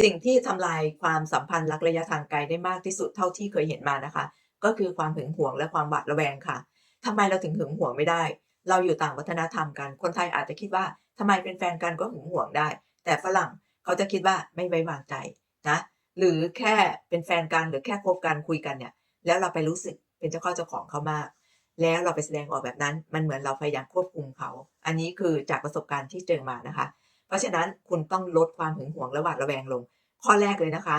สิ่งที่ทำลายความสัมพันธ์รักระยะทางไกลได้มากที่สุดเท่าที่เคยเห็นมานะคะ ก็คือความหึงหวงและความหวาดระแวงค่ะทำไมเราถึงหึงหวงไม่ได้ เราอยู่ต่างวัฒนธรรมกัน คนไทยอาจจะคิดว่าทำไมเป็นแฟนกันก็หึงหวงได้ แต่ฝรั่งเขาจะคิดว่าไม่ไว้วางใจนะ หรือแค่เป็นแฟนกันหรือแค่คบกันคุยกันเนี่ย แล้วเราไปรู้สึกเป็นเจ้าข้าเจ้าของเขามาก แล้วเราไปแสดงออกแบบนั้น มันเหมือนเราพยายามควบคุมเขา อันนี้คือจากประสบการณ์ที่เจอมานะคะ เพราะฉะนั้นคุณต้องลดความหึงหวงและหวาดระแวงลง ข้อแรกเลยนะคะ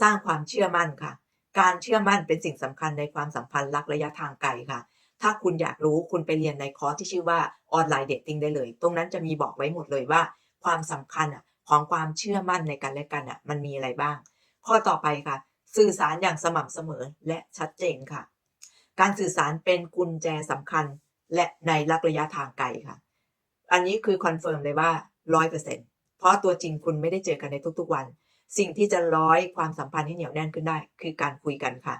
สร้างความเชื่อมั่นค่ะ การเชื่อมั่นเป็นสิ่งสำคัญในความสัมพันธ์รักระยะทางไกลค่ะ ถ้าคุณอยากรู้คุณไปเรียนในคอร์สที่ชื่อว่าออนไลน์เดทติ้งได้เลย ตรงนั้นจะมีบอกไว้หมดเลยว่า ความสำคัญของความเชื่อมั่นในกันและกันอะมันมีอะไรบ้าง ข้อต่อไปค่ะ สื่อสารอย่างสม่ำเสมอและชัดเจนค่ะ การสื่อสารเป็นกุญแจสำคัญและในรักระยะทางไกลค่ะ อันนี้คือคอนเฟิร์มเลยว่า ร้อยเปอร์เซ็นต์เพราะตัวจริงคุณไม่ได้เจอกันในทุกๆวัน สิ่งที่จะร้อยความสัมพันธ์ให้เหนียวแน่นขึ้นได้ คือการคุยกันค่ะ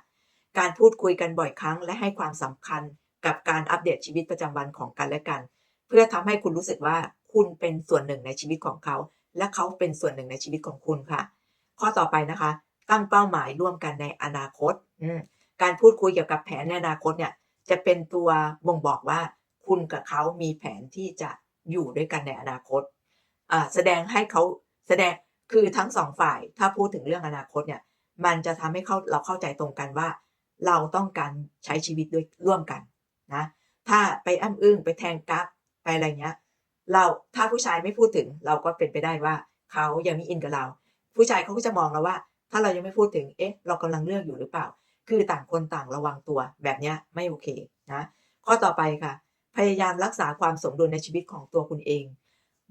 การพูดคุยกันบ่อยครั้ง และให้ความสำคัญกับการอัปเดตชีวิตประจำวันของกันและกัน เพื่อทำให้คุณรู้สึกว่าคุณเป็นส่วนหนึ่งในชีวิตของเขา และเขาเป็นส่วนหนึ่งในชีวิตของคุณค่ะ ข้อต่อไปนะคะ ตั้งเป้าหมายร่วมกันในอนาคตการพูดคุยเกี่ยวกับแผนในอนาคตเนี่ย จะเป็นตัวบ่งบอกว่า คุณกับเขามีแผนที่จะอยู่ด้วยกันในอนาคต แสดงให้เขาแสดงคือทั้งสองฝ่ายถ้าพูดถึงเรื่องอนาคตเนี่ยมันจะทำให้เขาเราเข้าใจตรงกันว่า เราต้องการใช้ชีวิตด้วยร่วมกันนะถ้าไปอ้ำอึ้งไปแทงกั๊กไปอะไรเงี้ยเราถ้าผู้ชายไม่พูดถึงเราก็เป็นไปได้ว่าเขายังไม่อินกับเรา ผู้ชายเขาก็จะมองเราว่า ถ้าเรายังไม่พูดถึงเอ๊ะเรากำลังเลือกอยู่หรือเปล่า คือต่างคนต่างระวังตัวแบบเนี้ยไม่โอเคนะข้อต่อไปค่ะ พยายามรักษาความสมดุลในชีวิตของตัวคุณเอง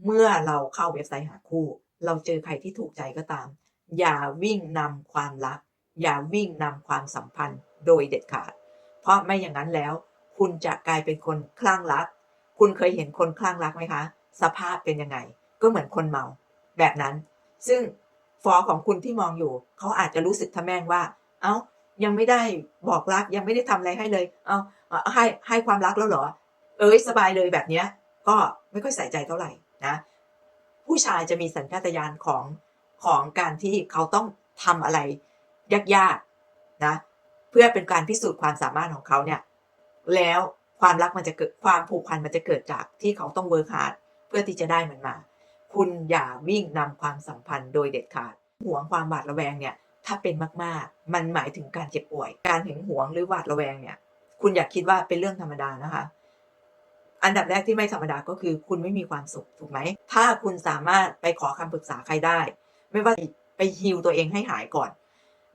เมื่อเราเข้าเว็บไซต์หาคู่ เราเจอใครที่ถูกใจก็ตาม อย่าวิ่งนำความรัก อย่าวิ่งนำความสัมพันธ์โดยเด็ดขาด เพราะไม่อย่างนั้นแล้ว คุณจะกลายเป็นคนคลั่งรัก คุณเคยเห็นคนคลั่งรักไหมคะ สภาพเป็นยังไง ก็เหมือนคนเมา แบบนั้น ซึ่งฟอของคุณที่มองอยู่ เขาอาจจะรู้สึกทะแม่งว่า เอ้ายังไม่ได้บอกรักยังไม่ได้ทำอะไรให้เลย เอาเอาให้ให้ความรักแล้วเหรอ เอ้ยสบายเลยแบบเนี้ย ก็ไม่ค่อยใส่ใจเท่าไหร่ นะผู้ชายจะมีสัญชาตญาณของของการที่เขาต้องทำอะไรยากๆนะเพื่อเป็นการพิสูจน์ความสามารถของเขาเนี่ยแล้วความรักมันจะเกิดความผูกพันมันจะเกิดจากที่เขาต้องเวิร์คฮาร์ดเพื่อที่จะได้มันมา คุณอย่าวิ่งนำความสัมพันธ์โดยเด็ดขาดหวงความหวาดระแวงเนี่ยถ้าเป็นมากๆ มันหมายถึงการเจ็บป่วย การหึงหวงหรือหวาดระแวงเนี่ย คุณอย่าคิดว่าเป็นเรื่องธรรมดานะคะ อันดับแรกที่ไม่ธรรมดาก็คือคุณไม่มีความสุขถูกไหม ถ้าคุณสามารถไปขอคำปรึกษาใครได้ ไม่ว่าไปฮิวตัวเองให้หายก่อน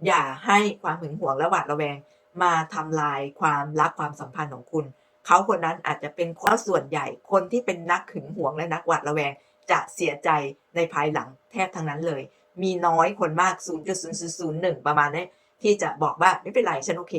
อย่าให้ความหึงหวงและหวาดระแวง มาทำลายความรักความสัมพันธ์ของคุณ เขาคนนั้นอาจจะเป็นคนส่วนใหญ่คนที่เป็นนักหึงหวงและนักหวาดระแวง จะเสียใจในภายหลังแทบทั้งนั้นเลย มีน้อยคนมาก 0.0001 ประมาณนี้ที่จะบอกว่าไม่เป็นไรฉันโอเค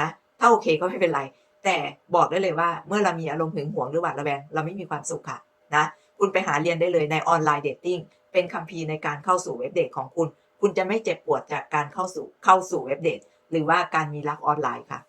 นะถ้าโอเคก็ไม่เป็นไร แต่บอกได้เลยว่าเมื่อเรามีอารมณ์หึงหวงหรือหวาดระแวงเราไม่มีความสุขค่ะนะคุณไปหาเรียนได้เลยในออนไลน์เดทติ้งเป็นคัมภีร์ในการเข้าสู่เว็บเดทของคุณ คุณจะไม่เจ็บปวดจากการเข้าสู่เข้าสู่เว็บเดทหรือว่าการมีรักออนไลน์ค่ะ